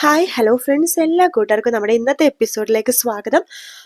Hi hello friends എല്ലാ കൂട്ടുകാർക്കും നമ്മുടെ ഇന്നത്തെ എപ്പിസോഡിലേക്ക് സ്വാഗതം.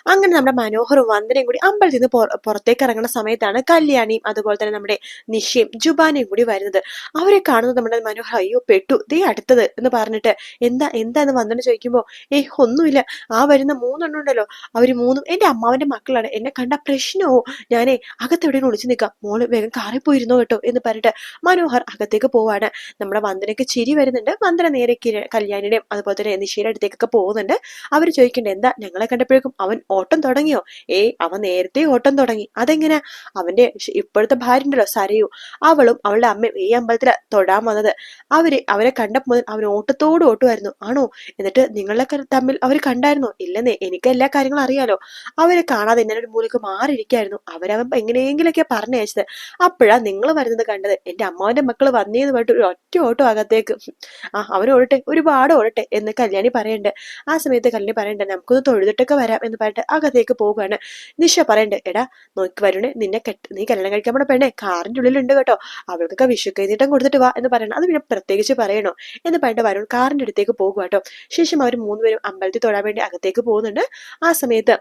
അങ്ങനെ നമ്മുടെ മനോഹറും വന്ദനയും കൂടി അമ്പലത്തിൽ നിന്ന് പുറത്തേക്ക് ഇറങ്ങുന്ന സമയത്താണ് കല്യാണിയും അതുപോലെ തന്നെ നമ്മുടെ നിഷയും ജുബാനയും കൂടി വരുന്നത്. അവരെ കാണുന്നത് നമ്മുടെ മനോഹർ അയ്യോ പെട്ടു. ദേ അടുത്തത് എന്ന് പറഞ്ഞിട്ട് എന്താ എന്താന്ന് വന്ദന ചോദിക്കുമ്പോൾ ഏയ് ഒന്നുമില്ല. ആ വരുന്ന മൂന്നെണ്ണം ഉണ്ടല്ലോ. അവർ മൂന്നും എന്റെ അമ്മാവന്റെ മക്കളാണ്. എന്നെ കണ്ട പ്രശ്നമോ ഞാനേ അകത്തെവിടെയും ഒളിച്ചു നിൽക്കാം. മോൾ വേഗം കാറിപ്പോയിരുന്നോ കേട്ടോ? എന്ന് പറഞ്ഞിട്ട് മനോഹർ അകത്തേക്ക് പോവാണ്. നമ്മുടെ വന്ദനയ്ക്ക് ചിരി വരുന്നുണ്ട്. വന്ദന നേരെ കല്യാണിയുടെയും അതുപോലെ തന്നെ നിഷയുടെ അടുത്തേക്കൊക്കെ പോകുന്നുണ്ട്. അവർ ചോദിക്കേണ്ടത് എന്താ ഞങ്ങളെ കണ്ടപ്പോഴേക്കും അവൻ ഓട്ടം തുടങ്ങിയോ? ഏ അവൻ നേരത്തെ ഓട്ടം തുടങ്ങി. അതെങ്ങനെ? അവന്റെ ഇപ്പോഴത്തെ ഭാര്യ ഉണ്ടല്ലോ സരയു. അവളും അവളുടെ അമ്മയും ഈ അമ്പലത്തിൽ തൊടാൻ വന്നത്. അവർ അവരെ കണ്ടപ്പോൾ അവൻ ഓട്ടത്തോട് ഓട്ടുമായിരുന്നു. ആണോ? എന്നിട്ട് നിങ്ങളെ തമ്മിൽ അവർ കണ്ടായിരുന്നോ? ഇല്ലെന്നേ എനിക്ക് എല്ലാ കാര്യങ്ങളും അറിയാലോ. അവരെ കാണാതെ എന്നെ ഒരു മൂലക്ക് മാറിയിരിക്കായിരുന്നു. അവരവൻ എങ്ങനെയെങ്കിലൊക്കെ പറഞ്ഞു അയച്ചത്. അപ്പോഴാ നിങ്ങൾ വരുന്നത് കണ്ടത്. എന്റെ അമ്മാവന്റെ മക്കൾ വന്നേന്ന് പറഞ്ഞിട്ട് ഒരു ഒറ്റ ഓട്ടം അകത്തേക്ക്. ആ അവരോടട്ടെ ഒരുപാട് ഓടട്ടെ. എന്ന് കല്യാണി പറയണ്ട്. ആ സമയത്ത് കല്യാണി പറയണ്ട നമുക്കൊന്ന് തൊഴുതിട്ടൊക്കെ വരാം എന്ന് പറഞ്ഞിട്ട് അകത്തേക്ക് പോവുകയാണ്. നിഷ പറയണ്ട് എടാ നോക്കി വരുണേ നിന്നെ കെട്ട് നീ കല്യാണം കഴിക്കാൻ പോണ പെണ്ണെ കാറിന്റെ ഉള്ളിലുണ്ട് കേട്ടോ. അവൾക്കൊക്കെ വിഷു കൈനീട്ടം കൊടുത്തിട്ട് വാ എന്ന് പറയണം. അത് പിന്നെ പ്രത്യേകിച്ച് പറയണോ? എന്ന് പറഞ്ഞിട്ട് വരുൺ കാറിന്റെ അടുത്തേക്ക് പോകുക കേട്ടോ. ശേഷം അവർ മൂന്നുപേരും അമ്പലത്തിൽ തൊഴാൻ വേണ്ടി അകത്തേക്ക് പോകുന്നുണ്ട്. ആ സമയത്ത്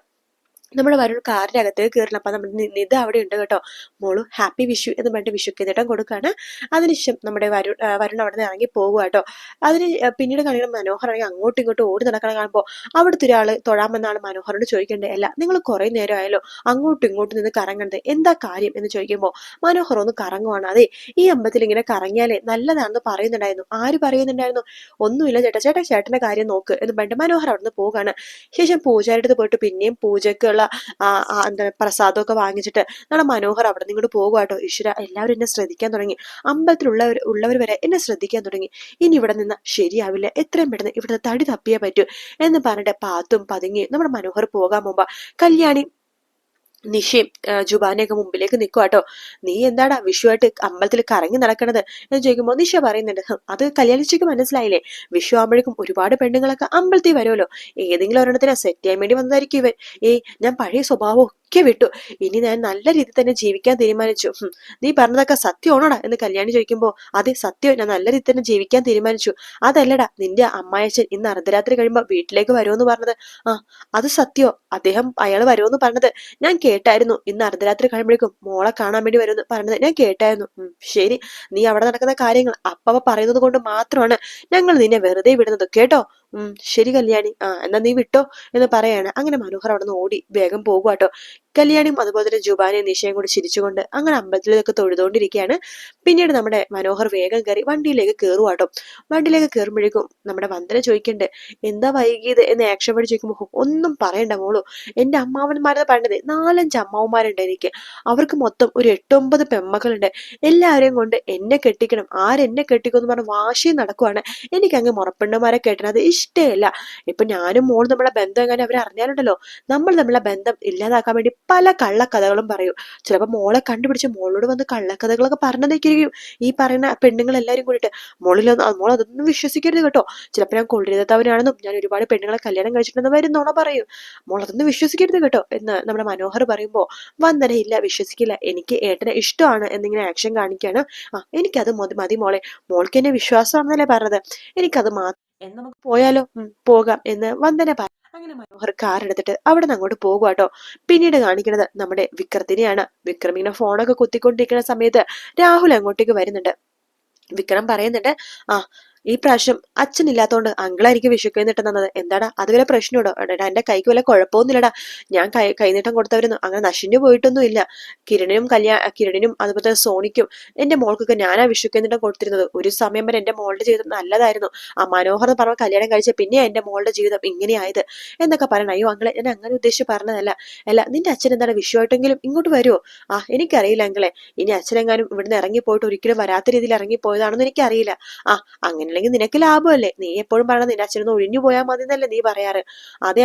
നമ്മുടെ വരുൺ കാറിന്റെ അകത്തേക്ക് കയറണം അപ്പം നമ്മുടെ നിത അവിടെ ഉണ്ട് കേട്ടോ. മോളു ഹാപ്പി വിഷു എന്ന് പറഞ്ഞിട്ട് വിഷു കൈനീട്ടം കൊടുക്കുകയാണ് അതിനുശേഷം നമ്മുടെ വരുൺ വരുൺ അവിടെ നിന്ന് ഇറങ്ങി പോകുക കേട്ടോ. അതിന് പിന്നീട് കാണിക്കുന്ന മനോഹരാണെങ്കിൽ അങ്ങോട്ടും ഇങ്ങോട്ടും ഓടി നടക്കണം കാണുമ്പോൾ അവിടുത്തെ ഒരാൾ തൊഴാമെന്നാണ് മനോഹറിനോട് ചോദിക്കേണ്ടത്. അല്ല നിങ്ങൾ കുറേ നേരം അങ്ങോട്ടും ഇങ്ങോട്ടും നിന്ന് കറങ്ങണത് എന്താ കാര്യം എന്ന് ചോദിക്കുമ്പോൾ മനോഹർ ഒന്ന് കറങ്ങുവാണ്. അതെ ഈ അമ്പലത്തിൽ ഇങ്ങനെ കറങ്ങിയാലേ നല്ലതാണെന്ന് പറയുന്നുണ്ടായിരുന്നു. ആര് പറയുന്നുണ്ടായിരുന്നു? ഒന്നുമില്ല ചേട്ടാ. ചേട്ടാ ചേട്ടന്റെ കാര്യം നോക്ക് എന്ന് പറഞ്ഞിട്ട് മനോഹർ അവിടെ നിന്ന് പോവുകയാണ് ശേഷം പൂജാരിയുടെ പോയിട്ട് പിന്നെയും പൂജയ്ക്കുള്ള ആ, എന്താ പ്രസാദമൊക്കെ വാങ്ങിച്ചിട്ട് നമ്മുടെ മനോഹർ അവിടെ നിന്ന് ഇങ്ങോട്ട് പോകുക ഈശ്വര. എല്ലാവരും എന്നെ ശ്രദ്ധിക്കാൻ തുടങ്ങി. അമ്പലത്തിലുള്ളവർ ഉള്ളവർ വരെ എന്നെ ശ്രദ്ധിക്കാൻ തുടങ്ങി. ഇനി ഇവിടെ നിന്ന് ശരിയാവില്ല. എത്രയും പെട്ടെന്ന് ഇവിടുന്ന് തടി തപ്പിയേ പറ്റൂ എന്ന് പറഞ്ഞിട്ട് പാത്തും പതുങ്ങി നമ്മുടെ മനോഹർ പോകാൻ മുമ്പ് കല്യാണി നിഷയും ജുബാനെയൊക്കെ മുമ്പിലേക്ക് നിൽക്കുക കേട്ടോ നീ എന്താടാ വിഷുവായിട്ട് അമ്പലത്തിൽ കറങ്ങി നടക്കണത്? എന്ന് ചോദിക്കുമ്പോൾ നിഷ പറയുന്നുണ്ട് അത് കല്യാണിച്ചയ്ക്ക് മനസ്സിലായില്ലേ? വിഷു ആകുമ്പോഴേക്കും ഒരുപാട് പെണ്ണുങ്ങളൊക്കെ അമ്പലത്തിൽ വരുമല്ലോ. ഏതെങ്കിലും ഒരെണ്ണത്തിനെ സെറ്റ് ചെയ്യാൻ വേണ്ടി വന്നതായിരിക്കും ഇവൻ. ഏയ് ഞാൻ പഴയ സ്വഭാവം ഒക്കെ വിട്ടു. ഇനി ഞാൻ നല്ല രീതിയിൽ തന്നെ ജീവിക്കാൻ തീരുമാനിച്ചു. നീ പറഞ്ഞതൊക്കെ സത്യമാണോടാ എന്ന് കല്യാണി ചോദിക്കുമ്പോൾ അതെ സത്യം. ഞാൻ നല്ല രീതിയിൽ തന്നെ ജീവിക്കാൻ തീരുമാനിച്ചു. അതല്ലടാ നിന്റെ അമ്മായച്ചൻ ഇന്ന് അർദ്ധരാത്രി കഴിയുമ്പോൾ വീട്ടിലേക്ക് വരുമെന്ന് പറഞ്ഞത്. ആ അത് സത്യോ. അദ്ദേഹം അയാൾ വരുമെന്ന് പറഞ്ഞത്. ഞാൻ കേട്ടായിരുന്നു. ഇന്ന് അർദ്ധരാത്രി കഴിയുമ്പോഴേക്കും മോളെ കാണാൻ വേണ്ടി വരുമെന്ന് പറഞ്ഞത്. ഞാൻ കേട്ടായിരുന്നു. ശരി. നീ അവിടെ നടക്കുന്ന കാര്യങ്ങൾ അപ്പവ പറയുന്നത് കൊണ്ട് മാത്രമാണ് ഞങ്ങൾ നിന്നെ വെറുതെ വിടുന്നത്. കേട്ടോ? ശരി കല്യാണി ആ എന്നാ നീ വിട്ടോ എന്ന് പറയാണ്. അങ്ങനെ മനോഹർ അവിടെ നിന്ന് ഓടി വേഗം പോകുക കേട്ടോ കല്യാണിയും അതുപോലെ തന്നെ ജുബാനയും നിശയും കൂടി ചിരിച്ചുകൊണ്ട് അങ്ങനെ അമ്പലത്തിലൊക്കെ തൊഴുതുകൊണ്ടിരിക്കുകയാണ്. പിന്നീട് നമ്മുടെ മനോഹർ വേഗം കയറി വണ്ടിയിലേക്ക് കയറുക കേട്ടോ വണ്ടിയിലേക്ക് കയറുമ്പോഴേക്കും നമ്മുടെ വന്ദന ചോദിക്കണ്ടേ എന്താ വൈകിയത്? എന്ന് ആക്ഷൻ പടി ചോദിക്കുമ്പോൾ ഒന്നും പറയണ്ട മോളൂ. എന്റെ അമ്മാവന്മാരെന്ന് പണ്ടത് നാലഞ്ച് അമ്മാവന്മാരുണ്ട് എനിക്ക്. അവർക്ക് മൊത്തം ഒരു എട്ടൊമ്പത് പെമ്മക്കളുണ്ട്. എല്ലാവരെയും കൊണ്ട് എന്നെ കെട്ടിക്കണം. ആരെന്നെ കെട്ടിക്കുമെന്ന് പറഞ്ഞ വാശി നടക്കുവാണ്. എനിക്ക് അങ്ങ് മുറപ്പെണ്ണമാരെ കെട്ടണത് ഇഷ്ടമല്ല ഇപ്പൊ ഞാനും മോളും നമ്മളെ ബന്ധം എങ്ങനെ അവരെ അറിഞ്ഞാലുണ്ടല്ലോ നമ്മൾ നമ്മളെ ബന്ധം ഇല്ലാതാക്കാൻ വേണ്ടി പല കള്ളക്കഥകളും പറയും. ചിലപ്പോൾ മോളെ കണ്ടുപിടിച്ച് മോളോട് വന്ന് കള്ളക്കഥകളൊക്കെ പറഞ്ഞേക്കിരിക്കും ഈ പറയുന്ന പെണ്ണുങ്ങൾ എല്ലാവരും കൂടിയിട്ട് മോളിലൊന്നും മോൾ അതൊന്നും വിശ്വസിക്കരുത് കേട്ടോ. ചിലപ്പോൾ ഞാൻ കൊള്ളിരുത്തവനാണെന്നും ഞാൻ ഒരുപാട് പെണ്ണുങ്ങളെ കല്യാണം കഴിച്ചിട്ടുണ്ടെന്ന് വരുന്നോണ പറയും. മോൾ അതൊന്നും വിശ്വസിക്കരുത് കേട്ടോ എന്ന് നമ്മുടെ മനോഹർ പറയുമ്പോൾ വന്നനെ ഇല്ല വിശ്വസിക്കില്ല. എനിക്ക് ഏട്ടനെ ഇഷ്ടമാണ് എന്നിങ്ങനെ ആക്ഷൻ കാണിക്കുകയാണ് ആ എനിക്കത് മതി മതി മോളെ. മോൾക്ക് എന്നെ വിശ്വാസമാണെന്നല്ലേ പറഞ്ഞത്. എനിക്കത് മാത്രം എന്ന് നമുക്ക് പോയാലോ? പോകാം എന്ന് വന്ദന പറ അങ്ങനെ മനോഹർ കാർ എടുത്തിട്ട് അവിടെ നിന്ന് അങ്ങോട്ട് പോകുക കേട്ടോ പിന്നീട് കാണിക്കുന്നത് നമ്മുടെ വിക്രത്തിനെയാണ്. വിക്രം ഇങ്ങനെ ഫോണൊക്കെ കുത്തിക്കൊണ്ടിരിക്കുന്ന സമയത്ത് രാഹുൽ അങ്ങോട്ടേക്ക് വരുന്നുണ്ട്. വിക്രം പറയുന്നുണ്ട് ആ ഈ പ്രാവശ്യം അച്ഛനില്ലാത്തോണ്ട് അങ്കിളായിരിക്കും വിഷു കൈനീട്ടം തന്നത്. എന്താടാ? അത് വല്ല പ്രശ്നമുണ്ടോ? എടാ എന്റെ കൈക്ക് വല്ല കുഴപ്പമൊന്നുമില്ലടാ. ഞാൻ കൈ കൈനീട്ടം കൊടുത്തവരൊന്നും അങ്ങനെ നശിഞ്ഞു പോയിട്ടൊന്നും ഇല്ല കിരണിനും കല്യാ കിരണിനും അതുപോലെ തന്നെ സോണിക്കും എന്റെ മോൾക്കൊക്കെ ഞാനാ വിഷു കൈനീട്ടം കൊടുത്തിരുന്നത്. ഒരു സമയം വരെ എന്റെ മോളുടെ ജീവിതം നല്ലതായിരുന്നു. ആ മനോഹർ എന്ന് പറഞ്ഞ കല്യാണം കഴിച്ച പിന്നെ എന്റെ മോളുടെ ജീവിതം ഇങ്ങനെയായത്. എന്നൊക്കെ പറയണം. അയ്യോ അങ്ങളെ ഞാൻ അങ്ങനെ ഉദ്ദേശിച്ച് പറഞ്ഞതല്ല. അല്ല നിന്റെ അച്ഛൻ എന്താണ് വിഷുവായിട്ടെങ്കിലും ഇങ്ങോട്ട് വരുമോ ആ എനിക്കറിയില്ല അങ്ങളെ ഇനി അച്ഛനെങ്ങാനും ഇവിടുന്ന് ഇറങ്ങിപ്പോയിട്ട് ഒരിക്കലും വരാത്ത രീതിയിൽ ഇറങ്ങിപ്പോയതാണെന്ന് എനിക്കറിയില്ല. ആ അങ്ങനെയാണെങ്കിൽ നിനക്ക് ലാഭമല്ലേ? നീ എപ്പോഴും പറയണത് നിന്റെ അച്ഛനൊന്ന് ഒഴിഞ്ഞു പോയാൽ മതി എന്നല്ലേ നീ പറയാറ്. അതെ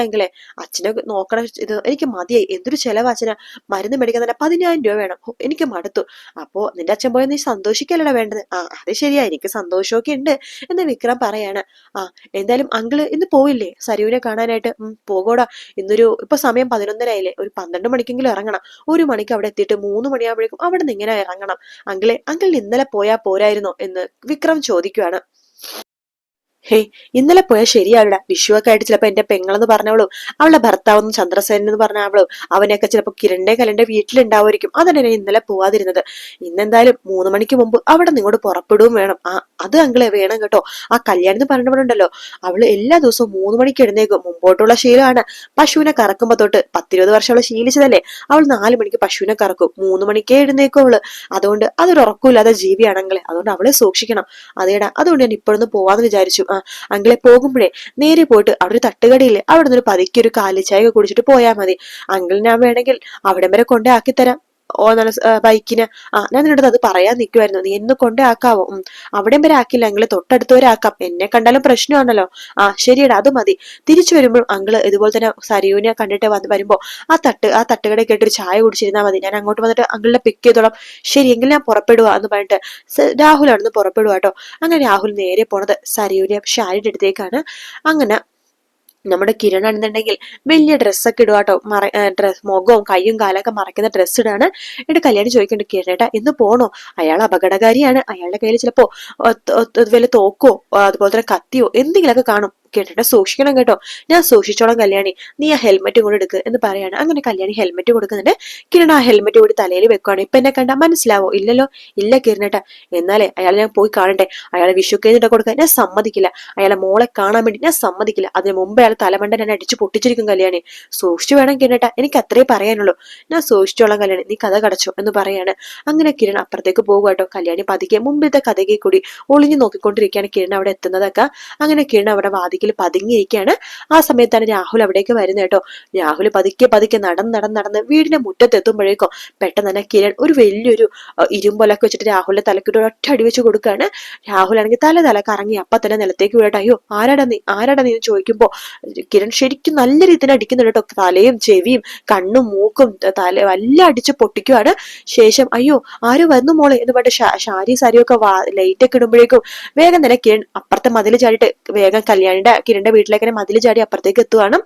അച്ഛനെ നോക്കണ ഇത് എനിക്ക് മതിയായി. എന്തൊരു ചെലവ് അച്ഛന മരുന്ന് മേടിക്കാൻ തന്നെ പതിനായിരം രൂപ വേണം. എനിക്ക് മടുത്തു. അപ്പോ നിന്റെ അച്ഛൻ പോയാൽ നീ സന്തോഷിക്കല്ലടാ വേണ്ടത്. ആ അത് ശരിയാ. എനിക്ക് സന്തോഷമൊക്കെ ഉണ്ട് എന്ന് വിക്രം പറയാണ്. ആ എന്തായാലും അങ്കിൾ ഇന്ന് പോയില്ലേ? സരുവിനെ കാണാനായിട്ട്. പോകോടാ. ഇന്നൊരു ഇപ്പൊ സമയം പതിനൊന്നരയില്ലേ ഒരു പന്ത്രണ്ട് മണിക്കെങ്കിലും ഇറങ്ങണം. ഒരു മണിക്ക് അവിടെ എത്തിയിട്ട് മൂന്ന് മണിയാകുമ്പോഴേക്കും അവിടെ നിന്ന് ഇങ്ങനെ ഇറങ്ങണം. അങ്കിളെ അങ്കിളിന് ഇന്നലെ പോയാ പോരായിരുന്നോ എന്ന് വിക്രം ചോദിക്കുവാണ്. ഹേ ഇന്നലെ പോയാൽ ശരിയാവില്ല വിഷുവൊക്കെ ആയിട്ട് ചിലപ്പോ എന്റെ പെങ്ങളെന്ന് പറഞ്ഞവളോ അവളുടെ ഭർത്താവെന്ന് ചന്ദ്രസേനൻ എന്ന് പറഞ്ഞ അവനെയൊക്കെ അവനൊക്കെ ചിലപ്പോ കിരണ്ടേ കലന്റെ വീട്ടിലുണ്ടാവുമായിരിക്കും. അതാണ് ഞാൻ ഇന്നലെ പോവാതിരുന്നത്. ഇന്നെന്തായാലും മൂന്ന് മണിക്ക് മുമ്പ് അവിടെ നിങ്ങോട്ട് പുറപ്പെടുകയും വേണം. ആ അത് അങ്കിളെ വേണം കേട്ടോ. ആ കല്യാണം എന്ന് പറഞ്ഞവളുണ്ടല്ലോ അവൾ എല്ലാ ദിവസവും മൂന്ന് മണിക്ക് എഴുന്നേക്കും മുമ്പോട്ടുള്ള ശീലമാണ് പശുവിനെ കറക്കുമ്പോ തൊട്ട് പത്തിരുപത് വർഷം അവൾ ശീലിച്ചതല്ലേ? അവൾ നാല് മണിക്ക് പശുവിനെ കറക്കും. മൂന്ന് മണിക്കേ എഴുന്നേക്കും അവൾ. അതുകൊണ്ട് അതൊരു ഉറക്കമില്ലാത്ത ജീവിയാണെങ്കിലേ അതുകൊണ്ട് അവളെ സൂക്ഷിക്കണം. അതേടാ അതുകൊണ്ട് ഞാൻ ഇപ്പോഴൊന്ന് പോവാന്ന് വിചാരിച്ചു. ആ അങ്കിളെ പോകുമ്പോഴേ നേരെ പോയിട്ട് അവിടെ ഒരു തട്ടുകടയില്ലേ അവിടെ നിന്ന് ഒരു പതുക്കി ഒരു കുടിച്ചിട്ട് പോയാൽ മതി. അങ്കിൾ ഞാൻ വേണമെങ്കിൽ അവിടം വരെ കൊണ്ടേ ആക്കി തരാം ഓ ആ, ബൈക്കിന്. ആ ഞാൻ നിന്നോട് അത് പറയാൻ നിൽക്കുമായിരുന്നു നീ എന്ന് കൊണ്ടേ ആക്കാവോ അവിടെയും അവിടം വരെ ആക്കില്ല. അങ്കിൾ തൊട്ടടുത്ത് വരെ എന്നെ കണ്ടാലും പ്രശ്നമാണല്ലോ. ആ ശരിയടാ അത് മതി. തിരിച്ചു വരുമ്പോൾ അങ്കിൾ ഇതുപോലെ തന്നെ സരിയൂനെ കണ്ടിട്ട് വന്ന് വരുമ്പോ ആ തട്ട് ആ തട്ടുകടയിൽ കേട്ടൊരു ചായ കുടിച്ചിരുന്നാൽ മതി. ഞാൻ അങ്ങോട്ട് വന്നിട്ട് അങ്കിളിനെ പിക്ക് ചെയ്തോളാം. ശരി എങ്കിൽ ഞാൻ പുറപ്പെടുക എന്ന് പറഞ്ഞിട്ട് രാഹുൽ അവിടുന്ന് പുറപ്പെടുക കേട്ടോ. അങ്ങനെ രാഹുൽ നേരെ പോണത് സരിയൂനെ ഷാരിയുടെ അടുത്തേക്കാണ്. അങ്ങനെ നമ്മുടെ കിരൺ ആണെന്നുണ്ടെങ്കിൽ വലിയ ഡ്രസ്സൊക്കെ ഇടുക കേട്ടോ. മറ ഡ്രസ് മുഖവും കൈയും കാലൊക്കെ മറയ്ക്കുന്ന ഡ്രസ്സ് ഇടാണ്. എന്നിട്ട് കല്യാണി ചോദിക്കുന്നുണ്ട് കിരണേട്ടാ ഇന്ന് പോണോ? അയാൾ അപകടകാരിയാണ്. അയാളുടെ കയ്യിൽ ചിലപ്പോ വല്ല തോക്കോ അതുപോലെ തന്നെ കത്തിയോ എന്തെങ്കിലുമൊക്കെ കാണും. കേട്ടിട്ട് സൂക്ഷിക്കണം കേട്ടോ. ഞാൻ സൂക്ഷിച്ചോളാം കല്യാണി. നീ ആ ഹെൽമെറ്റ് കൂടെ എടുക്കുക എന്ന് പറയാണ്. അങ്ങനെ കല്യാണി ഹെൽമെറ്റ് കൊടുക്കുന്നുണ്ട്. കിരൺ ആ ഹെൽമെറ്റ് കൂടി തലയിൽ വെക്കുവാണ്. ഇപ്പൊ എന്നെ കണ്ട മനസ്സിലാവോ? ഇല്ലല്ലോ. ഇല്ല കിരണേട്ടാ. എന്നാലേ അയാൾ ഞാൻ പോയി കാണട്ടെ. അയാളെ വിഷു കഴിഞ്ഞിട്ട് കൊടുക്കാൻ ഞാൻ സമ്മതിക്കില്ല. അയാളെ മോളെ കാണാൻ വേണ്ടി ഞാൻ സമ്മതിക്കില്ല. അതിന് മുമ്പ് അയാൾ തലമണ്ട ഞാൻ അടിച്ചു പൊട്ടിച്ചിരിക്കും കല്യാണി. സൂക്ഷിച്ചു വേണം കിരണേട്ടാ. എനിക്ക് അത്രേ പറയാനുള്ളൂ. ഞാൻ സൂക്ഷിച്ചോളാം കല്യാണി. നീ കഥ കടച്ചോ എന്ന് പറയാണ്. അങ്ങനെ കിരൺ അപ്പുറത്തേക്ക് പോകുക കേട്ടോ. കല്യാണി പതുക്കെ മുമ്പിലത്തെ കഥകെ കൂടി ഒളിഞ്ഞു നോക്കിക്കൊണ്ടിരിക്കുകയാണ് കിരൺ അവിടെ എത്തുന്നതൊക്കെ. അങ്ങനെ കിരൺ അവിടെ വാതിക്കൽ പതുങ്ങിയിരിക്കുകയാണ്. ആ സമയത്താണ് രാഹുൽ അവിടേക്ക് വരുന്നത് കേട്ടോ. രാഹുൽ പതുക്കെ പതുക്കെ നടന്ന് നടന്ന് നടന്ന് വീടിന്റെ മുറ്റത്തെത്തുമ്പോഴേക്കും പെട്ടെന്ന് തന്നെ കിരൺ ഒരു വലിയൊരു ഇരുമ്പൊലൊക്കെ വെച്ചിട്ട് രാഹുലിന്റെ തലക്കിട്ട് ഒറ്റ അടി വെച്ച് കൊടുക്കുകയാണ്. രാഹുൽ ആണെങ്കിൽ തല തല കറങ്ങി അപ്പൊ തന്നെ നിലത്തേക്ക് വീഴട്ടെ. അയ്യോ ആരാടാ നീ? ആരാടാ നീ എന്ന് ചോദിക്കുമ്പോ കിരൺ ശരിക്കും നല്ല രീതിയിൽ അടിക്കുന്നുണ്ട് കേട്ടോ. തലയും ചെവിയും കണ്ണും മൂക്കും തല എല്ലാം അടിച്ച് പൊട്ടിക്കുവാണ്. ശേഷം അയ്യോ ആര് വന്നു മോളെ എന്ന് പറഞ്ഞിട്ട് ശാരി സാരിയൊക്കെ ലൈറ്റ് ഒക്കെ ഇടുമ്പോഴേക്കും വേഗം തന്നെ കിരൺ അപ്പുറത്തെ മതിൽ ചാടിയിട്ട് വേഗം കല്യാണിന്റെ കിരണിന്റെ കിരണിന്റെ വീട്ടിലേക്ക് തന്നെ മതിൽ ചാടി അപ്പുറത്തേക്ക് എത്തുവാണ്.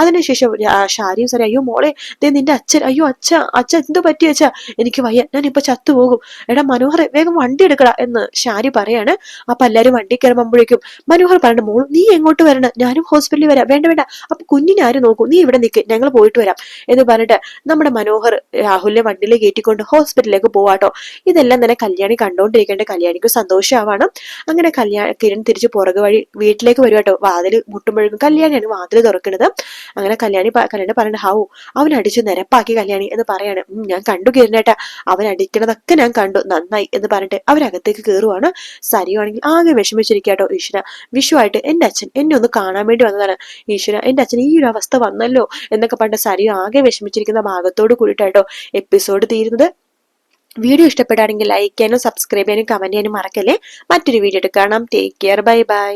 അതിനുശേഷം ഷാരിയും സാറി അയ്യോ മോളെ ദേ നിന്റെ അച്ഛൻ അയ്യോ അച്ഛ അച്ഛ എന്തോ പറ്റി അച്ഛ? എനിക്ക് വയ്യ ഞാൻ ഇപ്പൊ ചത്തുപോകും എടാ മനോഹർ വേഗം വണ്ടി എടുക്കട എന്ന് ഷാരി പറയാണ്. അപ്പൊ എല്ലാരും വണ്ടി കയറുമ്പോഴേക്കും മനോഹർ പറഞ്ഞു മോൾ നീ എങ്ങോട്ട് വരണം? ഞാനും ഹോസ്പിറ്റലിൽ വരാം. വേണ്ട വേണ്ട. അപ്പൊ കുഞ്ഞിനെ ആരും നോക്കൂ? നീ ഇവിടെ നിൽക്ക് ഞങ്ങൾ പോയിട്ട് വരാം. എന്ന് പറഞ്ഞിട്ട് നമ്മുടെ മനോഹർ രാഹുലിനെ വണ്ടിയിൽ കയറ്റിക്കൊണ്ട് ഹോസ്പിറ്റലിലേക്ക് പോവാട്ടോ. ഇതെല്ലാം തന്നെ കല്യാണി കണ്ടോണ്ടിരിക്കേണ്ട കല്യാണിക്ക് സന്തോഷമാവാണ് അങ്ങനെ കല്യാണ കിരൺ തിരിച്ച് പുറകു വഴി വീട്ടിലേക്ക് വരും കേട്ടോ വാതിൽ മുട്ടുമ്പോഴേക്കും കല്യാണിയാണ് വാതിൽ തുറക്കുന്നത് അങ്ങനെ കല്യാണി കല്യാണി പറയുന്നത് ഹാവു അവൻ അടിച്ച് നിരപ്പാക്കി കല്യാണി എന്ന് പറയാണ്. ഞാൻ കണ്ടു കയറിനേട്ടാ അവൻ അടിക്കണതൊക്കെ ഞാൻ കണ്ടു. നന്നായി എന്ന് പറഞ്ഞിട്ട് അവരകത്തേക്ക് കയറുവാണ് സരിയുവാണെങ്കിൽ ആകെ വിഷമിച്ചിരിക്കാട്ടോ ഈശ്വര. വിഷുവായിട്ട് എന്റെ അച്ഛൻ എന്നെ ഒന്ന് കാണാൻ വേണ്ടി വന്നതാണ്. ഈശ്വര എന്റെ അച്ഛൻ ഈ ഒരു അവസ്ഥ വന്നല്ലോ എന്നൊക്കെ പറഞ്ഞ സരിയു ആകെ വിഷമിച്ചിരിക്കുന്ന ഭാഗത്തോട് കൂടിയിട്ടാട്ടോ എപ്പിസോഡ് തീരുന്നത്. വീഡിയോ ഇഷ്ടപ്പെടുകയാണെങ്കിൽ ലൈക്ക് ചെയ്യാനും സബ്സ്ക്രൈബ് ചെയ്യാനും കമന്റ് ചെയ്യാനും മറക്കല്ലേ. മറ്റൊരു വീഡിയോ എടുക്കണം ടേക്ക് കെയർ ബൈ ബൈ